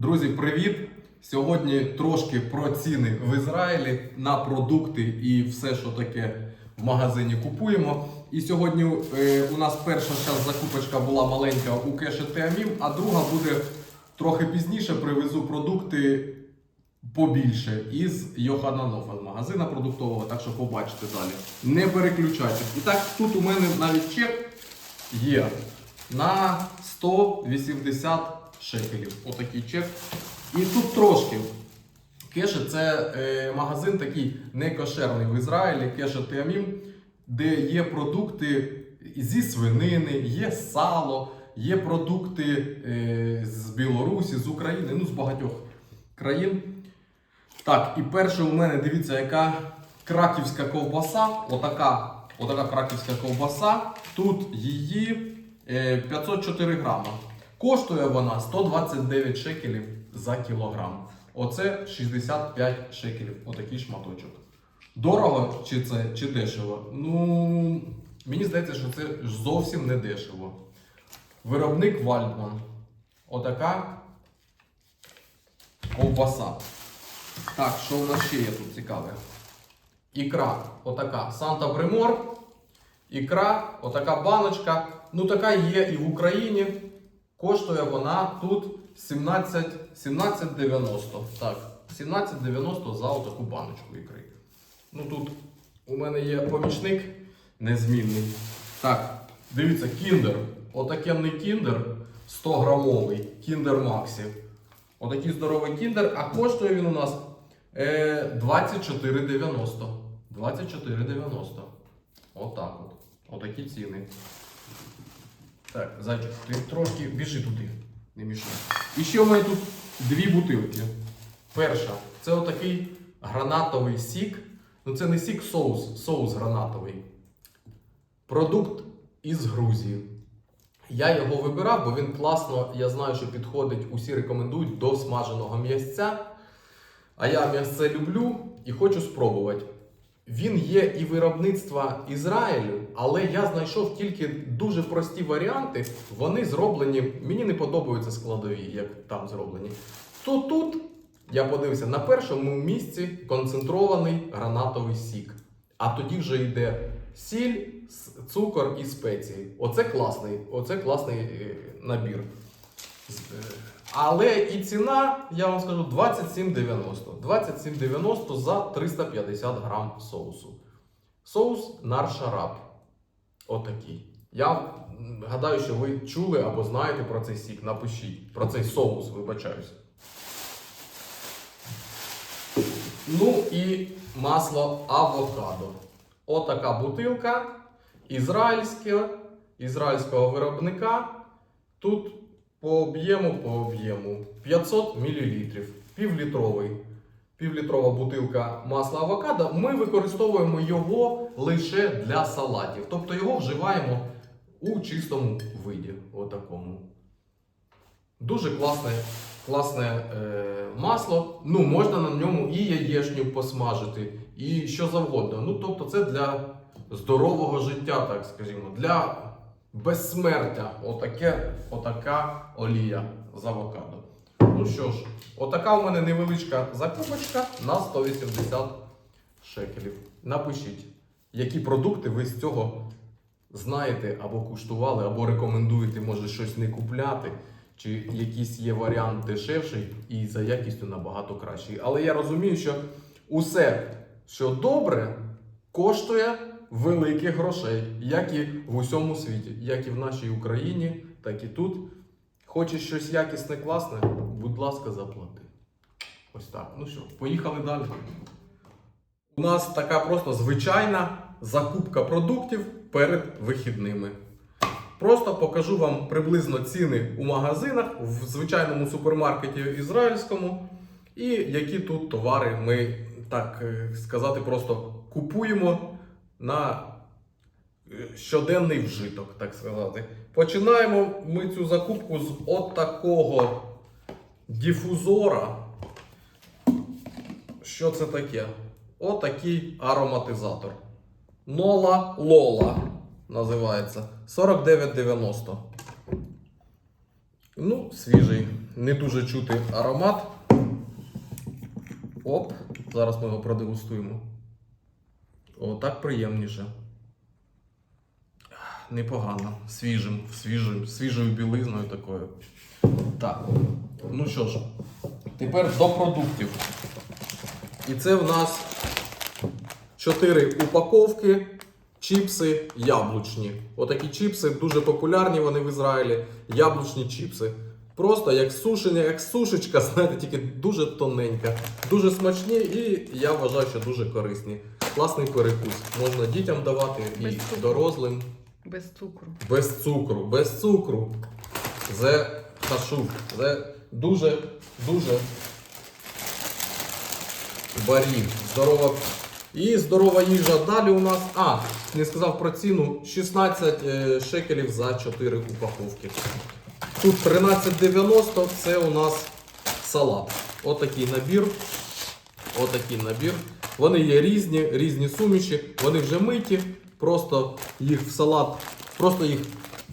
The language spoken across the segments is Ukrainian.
Друзі, привіт! Сьогодні трошки про ціни в Ізраїлі на продукти і все, що таке в магазині купуємо. І сьогодні е, у нас перша зараз закупочка була маленька у кеші Теамім, а друга буде трохи пізніше. Привезу продукти побільше із Йохананофа з магазина продуктового, так що побачите далі. Не переключайтесь. І так, тут у мене навіть чек є на 180 шекелів. Отакий чек. І тут трошки. Кеше це е, магазин такий некошерний в Ізраїлі, Кеше Теамім, де є продукти зі свинини, є сало, є продукти е, з Білорусі, з України, ну з багатьох країн. Так, і перше у мене, дивіться, яка краківська ковбаса. Отака, отака краківська ковбаса. Тут її е, 504 грама. Коштує вона 129 шекелів за кілограм. Оце 65 шекелів. Отакий шматочок. Дорого чи це, чи дешево? Ну, мені здається, що це зовсім не дешево. Виробник Вальдман. Отака ковбаса. Так, що у нас ще є тут цікаве? Ікра, отака Санта Бремор. Ікра, отака баночка. Ну, така є і в Україні. Коштує вона тут 17 17,90. Так, 17,90 за отаку баночку ікри. Ну тут у мене є помічник незмінний. Так, дивіться, кіндер. Отакенний кіндер 100 грамовий. Кіндер Максі. Отакий здоровий кіндер, а коштує він у нас е, 24,90. 24,90. Отак от. Отакі ціни. Так, зайчик, ти трошки біжи туди, не мішай. І ще у мене тут дві бутилки. Перша це отакий гранатовий сік. Ну це не сік, соус, соус гранатовий. Продукт із Грузії. Я його вибирав, бо він класно, я знаю, що підходить, усі рекомендують до смаженого м'ясця. А я м'ясце люблю і хочу спробувати. Він є і виробництва Ізраїлю, але я знайшов тільки дуже прості варіанти. Вони зроблені, мені не подобаються складові, як там зроблені. То тут я подивився на першому місці концентрований гранатовий сік. А тоді вже йде сіль, цукор і спеції. Оце класний, оце класний е, набір. Але і ціна, я вам скажу, 27,90. 27,90 за 350 грам соусу. Соус наршараб. Отакий. Я гадаю, що ви чули або знаєте про цей сік. Напишіть про цей соус, вибачаюся. Ну і масло авокадо. Отака бутилка ізраїльське, ізраїльського виробника. Тут по об'єму, по об'єму 500 мл, півлітровий. Півлітрова бутилка масла авокадо. Ми використовуємо його лише для салатів. Тобто його вживаємо у чистому виді. Отакому. Дуже класне, класне е, масло. Ну, можна на ньому і яєчню посмажити, і що завгодно. Ну, тобто, це для здорового життя, так скажімо, для безсмертя. Отаке, отака олія з авокадо. Ну що ж, отака у мене невеличка закупочка на 180 шекелів. Напишіть, які продукти ви з цього знаєте або куштували, або рекомендуєте, може, щось не купляти, чи якийсь є варіант дешевший і за якістю набагато кращий. Але я розумію, що усе, що добре, коштує великих грошей, як і в усьому світі, як і в нашій Україні, так і тут. Хочеш щось якісне, класне, будь ласка, заплати. Ось так. Ну що, поїхали далі. У нас така просто звичайна закупка продуктів перед вихідними. Просто покажу вам приблизно ціни у магазинах, в звичайному супермаркеті ізраїльському, і які тут товари ми, так е, сказати, просто купуємо на е, щоденний вжиток, так сказати. Починаємо ми цю закупку з отакого дифузора. Що це таке? Отакий ароматизатор. Нола Лола називається. 49,90. Ну, свіжий, не дуже чути аромат. Оп, зараз ми його продегустуємо. О, так приємніше. Непогано. Свіжим, свіжим, свіжою білизною такою. Так. Ну що ж, тепер до продуктів. І це в нас 4 упаковки чіпси яблучні. Отакі чіпси дуже популярні вони в Ізраїлі. Яблучні чіпси. Просто як сушення, як сушечка, знаєте, тільки дуже тоненька. Дуже смачні і я вважаю, що дуже корисні. Класний перекус. Можна дітям давати Без і цукру. дорослим. Без цукру. Без цукру, без цукру. Це хашу. Це дуже, дуже барі. Здорова. І здорова їжа. Далі у нас. А, не сказав про ціну. 16 е, шекелів за 4 упаковки. Тут 13,90 це у нас салат. Отакий набір. Отакий набір. Вони є різні, різні суміші, вони вже миті, просто їх в салат, просто їх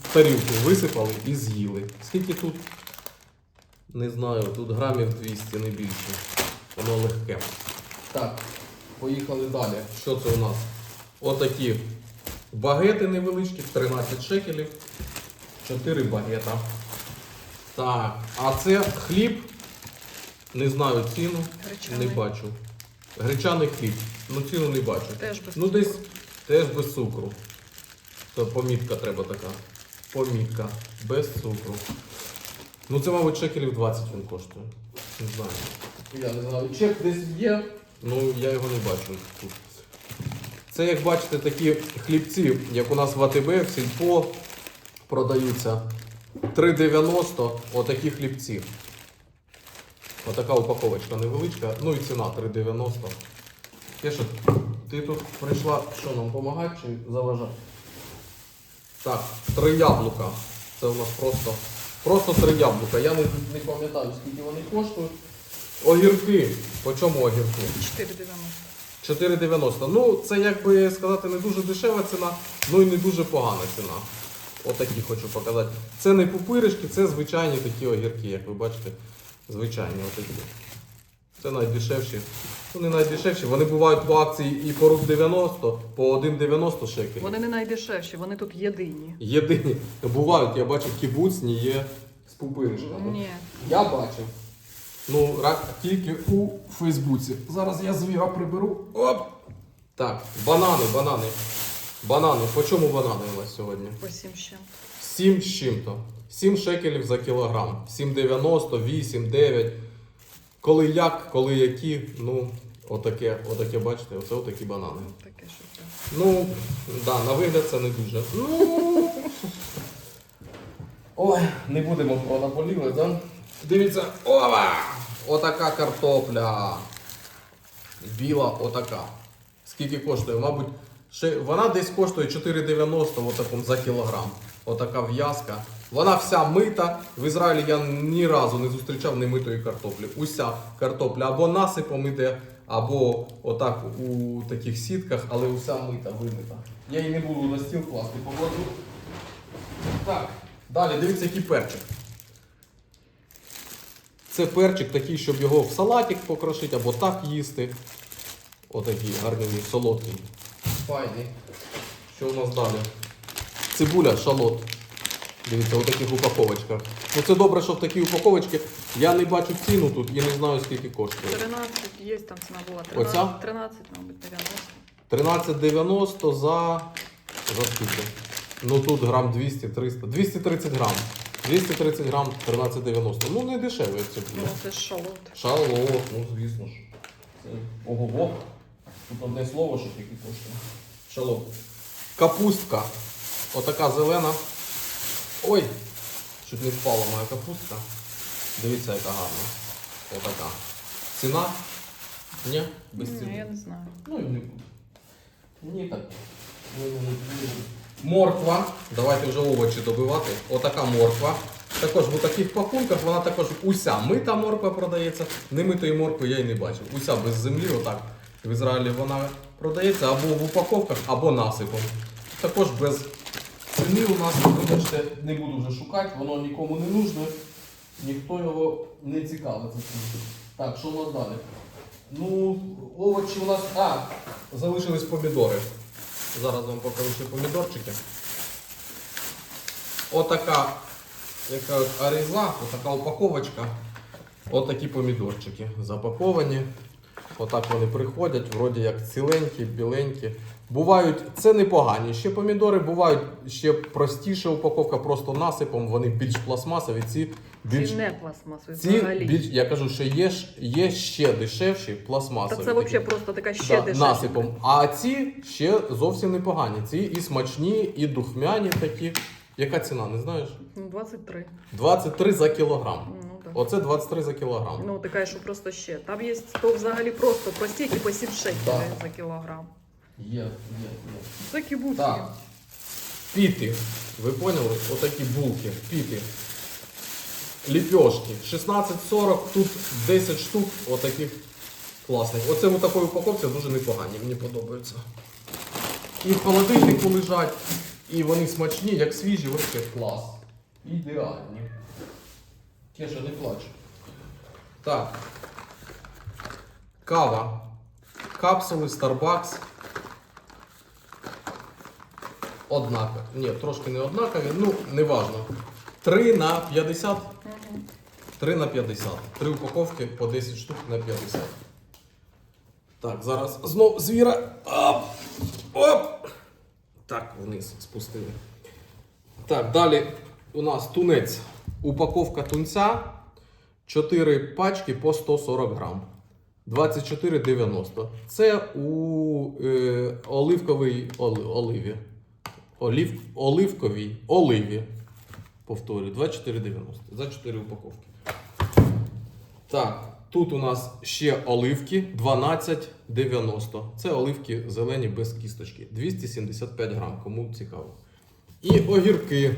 в тарілку висипали і з'їли. Скільки тут? Не знаю, тут грамів 200, не більше. Воно легке. Так, поїхали далі. Що це у нас? Отакі багети невеличкі, 13 шекелів. 4 багета. Так, а це хліб. Не знаю ціну. Гречаний. Не бачу. Гречаний хліб. Ну ціну не бачу. Теж без Ну цукру. десь теж без цукру. То помітка треба така. Помітка. Без цукру. Ну це, мабуть, шекелів 20 він коштує. Не знаю. Я не знаю. Чек десь є. Ну я його не бачу тут. Це, як бачите, такі хлібці, як у нас в АТБ, в Сільпо продаються. 3,90 отакі хлібці. Отака упаковочка невеличка, ну і ціна 3,90. Кеша, ти тут прийшла що нам допомагати чи заважати? Так, три яблука. Це у нас просто, просто три яблука. Я не, не пам'ятаю, скільки вони коштують. Огірки. По чому огірки? 4,90. 4,90. Ну, це як би сказати не дуже дешева ціна, ну і не дуже погана ціна. Отакі хочу показати. Це не пупиришки, це звичайні такі огірки, як ви бачите. Звичайні отакі. Це найдешевші. Не найдешевші. Вони бувають по акції і по рук 90, по 1,90 шекелів. Вони не найдешевші, вони тут єдині. Єдині. Бувають, я бачив, кібуцні є з пупиришками. Ні. Я бачив. Ну, рак тільки у Фейсбуці. Зараз я звіра приберу. Оп! Так, банани, банани. Банани. По чому банани у нас сьогодні? По 7 з чим. 7 з чим-то. 7 шекелів за кілограм. 7,90, 8, 9. Коли як, коли які. Ну, отаке, отаке, бачите, оце отакі банани. Таке. Ну, да, на вигляд це не дуже. Ну. Ой, не будемо про наболіли, да? Дивіться, ова! Отака картопля. Біла отака. Скільки коштує? Мабуть, вона десь коштує 4,90 отаком за кілограм. Отака в'язка. Вона вся мита. В Ізраїлі я ні разу не зустрічав немитої картоплі. Уся картопля або насипом іде, або отак у таких сітках, але уся мита, вимита. Я її не буду на стіл класти, покладу. Так, далі дивіться, який перчик. Це перчик такий, щоб його в салатик покрошити або так їсти. Отакий гарний, солодкий. Файний. Що у нас далі? Цибуля, шалот. Дивіться, у таких упаковочках. Ну це добре, що в такій упаковочці. Я не бачу ціну тут і не знаю скільки коштує. 13 є, там ціна була. 13, Оця? 13 мабуть, 90. 13,90 за. За скільки? Ну тут грам 200, 300. 230 грам. 230 грам 13,90. Ну не дешеве Ну, це ж шалот. Шалот, ну звісно ж. Це ого-го. Тут одне слово, що тільки коштує. Шалот. Капустка. Отака зелена. Ой! Чуть не впала моя капустка. Дивіться, яка гарна. Отака. Ціна? Ні? Без ціни. Ні, я не знаю. Ну і не буду. Ні, так. Ну, ну, ну. Морква. Давайте вже овочі добивати. Отака морква. Також в таких пакунках вона також уся мита морква продається. Немитої моркви я й не бачив. Уся без землі, отак. В Ізраїлі вона продається або в упаковках, або насипом. Також без ціни у нас, вибачте, не буду вже шукати, воно нікому не нужне. ніхто його не цікавиться. Так, що у нас далі? Ну, овочі у нас. А, залишились помідори. Зараз вам покажу ще помідорчики. Отака яка от аріза, отака упаковочка. Отакі помідорчики запаковані. Отак вони приходять, вроді як ціленькі, біленькі. Бувають, це непогані ще помідори, бувають ще простіша упаковка, просто насипом, вони більш пластмасові, ці більш. Ці не пластмасові Ці взагалі. більш, я кажу, що є, є ще дешевші Та пластмасові. це такі. взагалі просто така ще Да, дешевша. насипом. А ці ще зовсім непогані. Ці і смачні, і духмяні такі. Яка ціна, не знаєш? Ну, 23. 23 за кілограм. Оце 23 за кілограм. Ну, така, що просто ще. Там є то взагалі просто прості, які по 7 шекелей Да. за кілограм. Є, є, є. Такі буці. Так. Піти. Ви поняли? Отакі булки. Піти. Ліпьошки. 16,40, тут 10 штук отаких класних. Оце в такої упаковці дуже непогані, мені подобаються. І в холодильнику лежать, і вони смачні, як свіжі, взагалі клас. Ідеальні. Кеша, не плач. Так. Кава. Капсули Starbucks. Однакові. Ні, трошки не однакові, ну, неважно. 3 на 50. 3 на 50. Три упаковки по 10 штук на 50. Так, зараз знов звіра. Оп! Оп! Так, вниз спустили. Так, далі у нас тунець. Упаковка тунця. 4 пачки по 140 грам. 24,90. Це у е, оливковій оли- оливі. Олів, оливковій оливі. Повторюю, 24,90 за 4 упаковки. Так, тут у нас ще оливки 12,90. Це оливки зелені без кісточки. 275 грам, кому цікаво. І огірки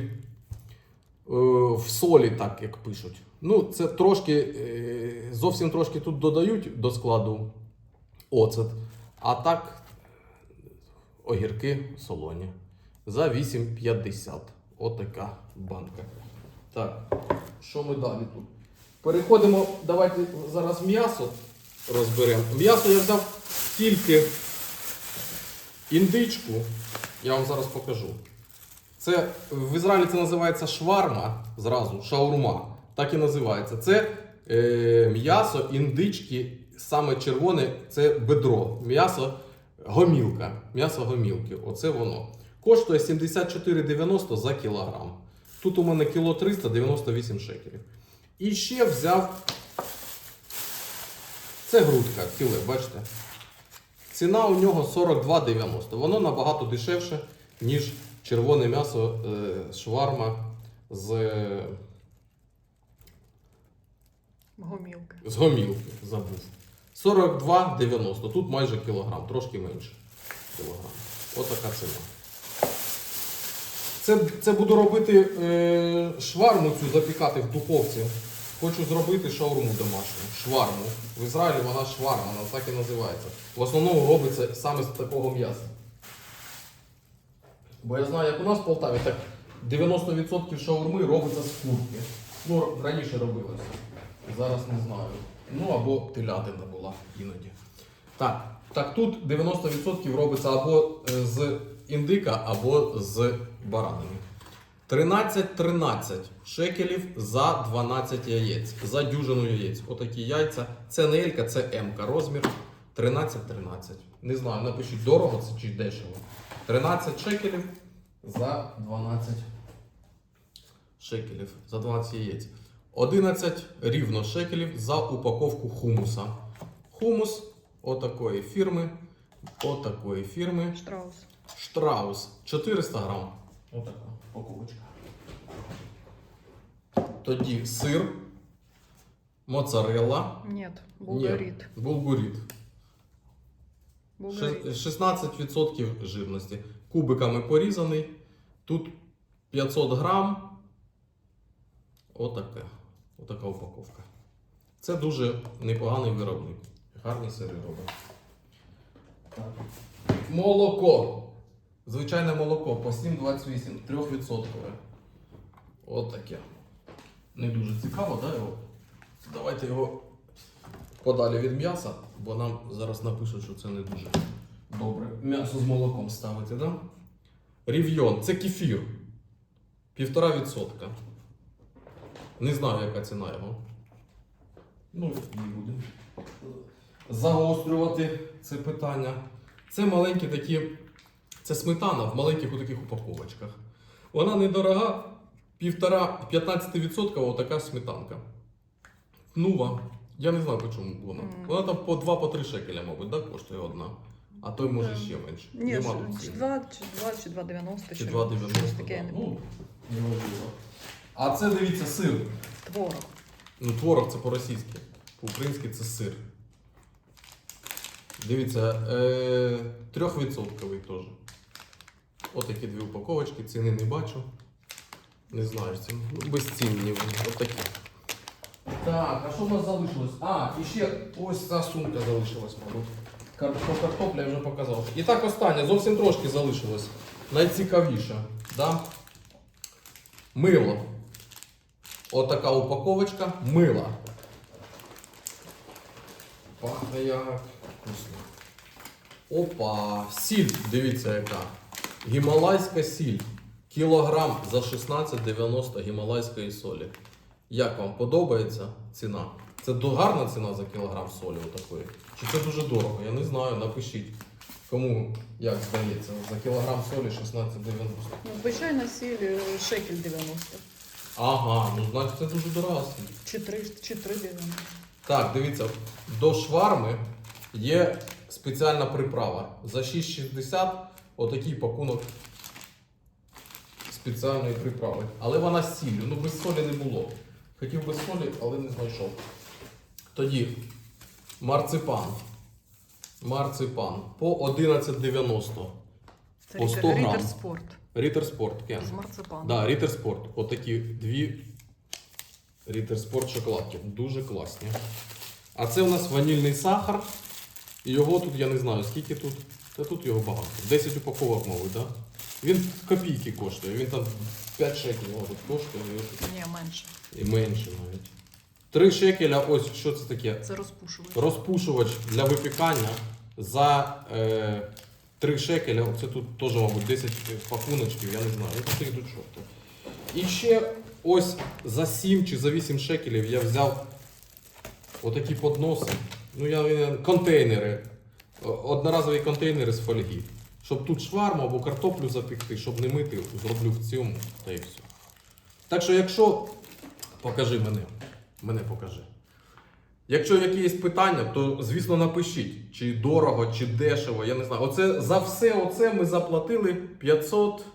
в солі, так як пишуть. Ну, це трошки, е, зовсім трошки тут додають до складу оцет. А так, огірки солоні. За 8,50. Отака банка. Так, що ми далі тут? Переходимо, давайте зараз м'ясо розберемо. М'ясо я взяв тільки індичку. Я вам зараз покажу. Це в Ізраїлі це називається шварма, зразу, шаурма. Так і називається. Це е, м'ясо індички, саме червоне це бедро. М'ясо гомілка. М'ясо гомілки. Оце воно. Коштує 74,90 за кілограм. Тут у мене кіло 398 шекелів. І ще взяв. Це грудка, філе, бачите? Ціна у нього 42,90. Воно набагато дешевше, ніж червоне м'ясо е, шварма з, Гомілки. з гомілки. Забув. 42,90. Тут майже кілограм, трошки менше. Кілограм. Отака ціна. Це, це буду робити е, шварму цю запікати в духовці. Хочу зробити шаурму домашню. Шварму. В Ізраїлі вона шварма, вона так і називається. В основному робиться саме з такого м'яса. Бо я знаю, як у нас в Полтаві, так 90% шаурми робиться з курки. Ну, раніше робилося. Зараз не знаю. Ну або телятина була іноді. Так, так тут 90% робиться або е, з індика, або з баранини. 13-13 шекелів за 12 яєць. За дюжину яєць. Отакі яйця. Це не Елька, це М-ка розмір. 13-13. Не знаю, напишіть дорого це чи дешево. 13 шекелів за 12 шекелів. За 12 яєць. 11 рівно шекелів за упаковку хумуса. Хумус отакої фірми. Отакої фірми. Штраус. Штраус 400 грам. Отака упаковочка. Тоді сир, моцарелла. Ні, булгарит. Ні, булгуріт. Булгарит. 16% жирності. Кубиками порізаний. Тут 500 грам. Отака. Отака упаковка. Це дуже непоганий виробник. Гарні сири робить. Так. Молоко. Звичайне молоко по 7,28, 3%. От таке. не дуже цікаво, да, його? Давайте його подалі від м'яса, бо нам зараз напишуть, що це не дуже добре. М'ясо з молоком ставити, да? Рів'йон, це кефір. Півтора відсотка. Не знаю, яка ціна його. Ну, не будемо загострювати це питання. Це маленькі такі. Це сметана в маленьких таких упаковочках. Вона недорога, півтора 15% отака сметанка. Нува. Я не знаю, по чому вона. Мгм. Вона там по 2-3 шекеля, мабуть, да, коштує одна. А той може ще менше. Ні, Нема тут чи ціни. 2, чи 2, чи 2,90. Чи щось 2,90. таке, я да. не Ну, неважливо. А це дивіться сир. Творог. Ну, творог це по-російськи. По-українськи це сир. Дивіться, е, трьохвідсотковий теж. Отакі дві упаковочки, ціни не бачу. Не знаю. Ну, безцінні вони. Отакі. Так, а що в нас залишилось? А, і ще ось ця сумка залишилась, мабуть. Картопля я вже показав. І так останнє, зовсім трошки залишилось. Найцікавіше. Да? Мило. Отака упаковочка мила. Пахне як вкусно. Опа, сіль, дивіться яка. Гімалайська сіль. Кілограм за 16,90 гімалайської солі. Як вам подобається ціна? Це гарна ціна за кілограм солі отакої? Чи це дуже дорого? Я не знаю, напишіть. Кому як здається, за кілограм солі 16,90. Ну, звичайно, сіль е, шекель 90. Ага, ну значить це дуже дорога сіль. Чи 3, чи 3,90. Так, дивіться, до шварми є спеціальна приправа. За 6,60 отакий пакунок спеціальної приправи. Але вона з сіллю. Ну без солі не було. Хотів без солі, але не знайшов. Тоді марципан. Марципан по 11,90. Це По 100 Рітер, грам. Рітер Спорт. Рітер Спорт, Кен. З марципаном. Да, Рітер Спорт. Отакі дві Рітер Спорт шоколадки. Дуже класні. А це у нас ванільний сахар. І його тут, я не знаю, скільки тут. Та тут його багато. 10 упаковок, мабуть, так? Да? Він копійки коштує. Він там 5 шекелів, мабуть, коштує. Ні, менше. І менше навіть. 3 шекеля, ось що це таке? Це розпушувач. Розпушувач для випікання за е, 3 шекеля. Оце тут теж, мабуть, 10 пакуночків, я не знаю. Ну, тут їх до чорта. І ще ось за 7 чи за 8 шекелів я взяв отакі подноси. Ну, я- контейнери. Одноразові контейнери з фольги. Щоб тут шварму або картоплю запікти, щоб не мити, зроблю в цьому та і все. Так що, якщо. Покажи мене. Мене покажи. Якщо якісь питання, то звісно напишіть, чи дорого, чи дешево, я не знаю. Оце за все оце ми заплатили 500.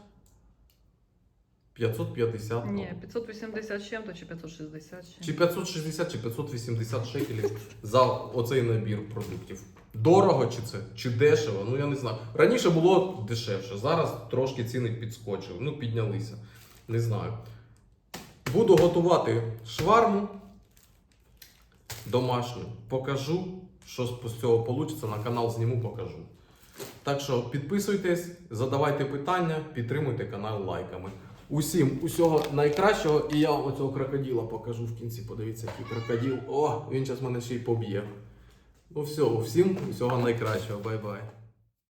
550. Ні, 580 з чим-то чи 560 з Чи 560, чи 580 шекелів за оцей набір продуктів. Дорого чи це, чи дешево, ну я не знаю. Раніше було дешевше, зараз трошки ціни підскочили, ну піднялися. Не знаю. Буду готувати шварму домашню. Покажу, що з цього вийде. На канал зніму, покажу. Так що підписуйтесь, задавайте питання, підтримуйте канал лайками. Усім усього найкращого, і я вам оцього крокодила покажу в кінці. Подивіться, який крокодил. О, він зараз мене ще й поб'є. Ну все, всім усього найкращого. Бай-бай.